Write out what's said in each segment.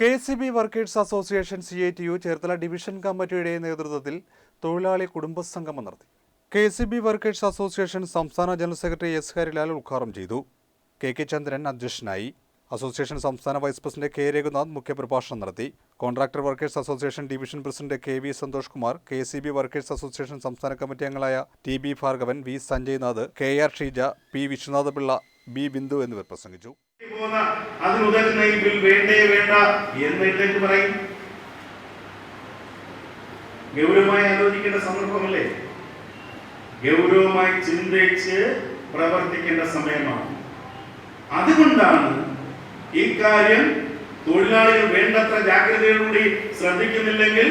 K C B workers association C I T U Cherthala division കമ്മിറ്റിയുടെ നേതൃത്വത്തിൽ തൊഴിലാളി കുടുംബ സംഗമം നടത്തി. K C B workers association സംസ്ഥാന ജനറൽ സെക്രട്ടറി എസ് ഹരിലാൽ ഉദ്ഘാടനം ചെയ്തു. കെ കെ ചന്ദ്രൻ അധ്യക്ഷനായി. അസോസിയേഷൻ സംസ്ഥാന വൈസ് പ്രസിഡന്റ് കെ രഘുനാഥ് മുഖ്യപ്രഭാഷണം നടത്തി. Contractor workers association division president K V Santhosh Kumar K C B workers association സംസ്ഥാന കമ്മിറ്റി അംഗങ്ങളായ T B Bhargavan V Sanjay Sanjaynath K R Sheeja P Viswanatha Pillai B Bindu എന്നിവർ പ്രസംഗിച്ചു. വേണ്ടേ എന്നിട്ടേക്ക് പറയും. ഗൗരവമായി ആലോചിക്കേണ്ട സന്ദർഭമല്ലേ? ഗൗരവമായി ചിന്തിച്ച് പ്രവർത്തിക്കേണ്ട സമയമാണ്. അതുകൊണ്ടാണ് ഈ കാര്യം തൊഴിലാളികൾ വേണ്ടത്ര ജാഗ്രതയോടുകൂടി ശ്രദ്ധിക്കുന്നില്ലെങ്കിൽ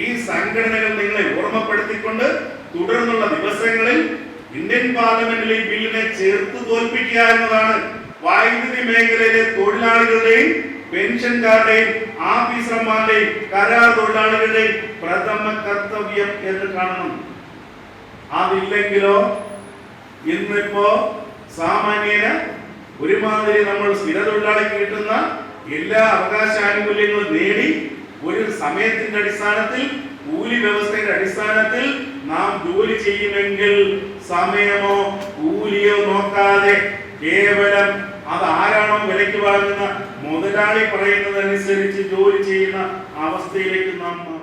ഈ സംഘടനകൾ നിങ്ങളെ ഓർമ്മപ്പെടുത്തിക്കൊണ്ട് തുടർന്നുള്ള ദിവസങ്ങളിൽ ഇന്ത്യൻ പാർലമെന്റിൽ ഈ ബില്ലിനെ ചേർത്ത് തോൽപ്പിക്കുക എന്നതാണ് വൈദ്യുതി മേഖലയിലെ തൊഴിലാളികളുടെയും പെൻഷൻകാരുടെയും ആഫീസർമാരുടെയും കരാർ തൊഴിലാളികളുടെയും പ്രഥമ കർത്തവ്യം എന്ന് കാണണം. അതില്ലെങ്കിലോ ഇന്നിപ്പോ സാമാന്യന് ഒരുമാതിരി നമ്മൾ സ്ഥിര തൊഴിലാളിക്ക് കിട്ടുന്ന എല്ലാ അവകാശാനുകൂല്യങ്ങളും നേടി ഒരു സമയത്തിന്റെ അടിസ്ഥാനത്തിൽ കൂലി വ്യവസ്ഥയുടെ അടിസ്ഥാനത്തിൽ നാം ജോലി ചെയ്യുമെങ്കിൽ സമയമോ കൂലിയോ നോക്കാതെ കേവലം അത് ആരാണോ വിലയ്ക്ക് വാങ്ങുന്ന മുതലാളി പറയുന്നതനുസരിച്ച് ജോലി ചെയ്യുന്ന അവസ്ഥയിലേക്ക് നാം.